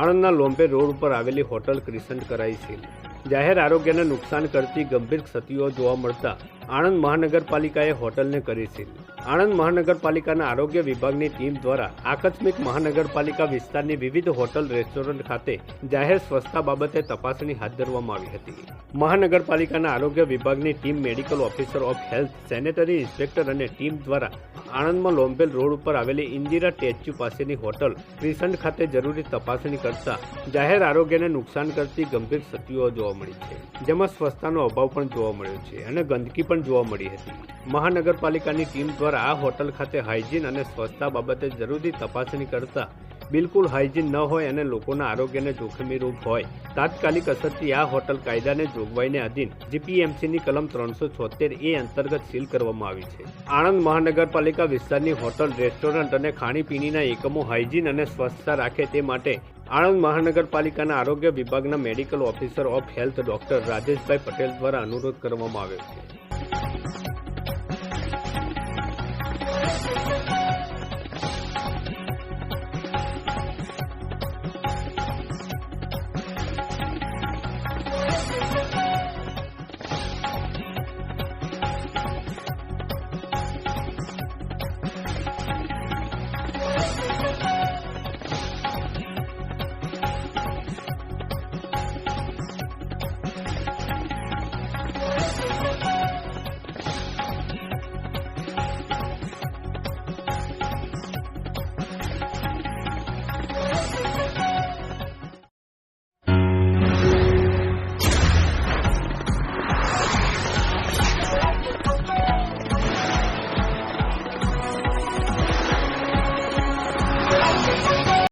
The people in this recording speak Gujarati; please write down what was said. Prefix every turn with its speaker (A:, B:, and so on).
A: આણંદના લોમ્બે રોડ ઉપર આવેલી હોટલ ક્રિસન્ટ કરાઈ સીલ જાહેર આરોગ્યને નુકસાન કરતી ગંભીર ક્ષતિઓ જોવા મળતા આણંદ મહાનગરપાલિકાએ હોટલને કરી સીલ આણંદ મહાનગરપાલિકાના આરોગ્ય વિભાગની ટીમ દ્વારા આકસ્મિક મહાનગરપાલિકા વિસ્તારની વિવિધ હોટલ રેસ્ટોરન્ટ ખાતે જાહેર સ્વચ્છતા બાબતે તપાસણી હાથ ધરવામાં આવી હતી. મહાનગરપાલિકાના આરોગ્ય વિભાગની team medical officer of health, sanitary inspector અને ટીમ દ્વારા આણંદમાં લોમ્બેલ રોડ ઉપર આવેલી ઇન્દિરા ટેચ્યુ પાસેની હોટલ ક્રિસન્ટ ખાતે જરૂરી તપાસણી કરતા જાહેર આરોગ્યને નુકસાન કરતી ગંભીર ક્ષતિઓ જોવા મળી છે. જેમાં સ્વચ્છતાનો અભાવ પણ જોવા મળ્યો છે અને ગંદકી પણ જોવા મળી હતી. મહાનગરપાલિકાની ટીમ દ્વારા આ હોટલ ખાતે હાઇજીન અને સ્વચ્છતા બાબતે જરૂરી તપાસણી કરતા બિલકુલ હાઇજીન ન હોય અને લોકોના આરોગ્યને જોખમી રૂપ હોય. તાત્કાલિક અસરથી આ હોટલ કાયદાને જોગવાઈને અધીન જીપીએમસીની કલમ ત્રણસો છોતેર એ અંતર્ગત સીલ કરવામાં આવી છે. આણંદ મહાનગરપાલિકા વિસ્તારની હોટલ, રેસ્ટોરન્ટ અને ખાણીપીણીના એકમો હાઇજીન અને સ્વચ્છતા રાખે તે માટે આણંદ મહાનગરપાલિકાના આરોગ્ય વિભાગના medical officer of health doctor Rajeshbhai Patel દ્વારા અનુરોધ કરવામાં આવ્યો છે.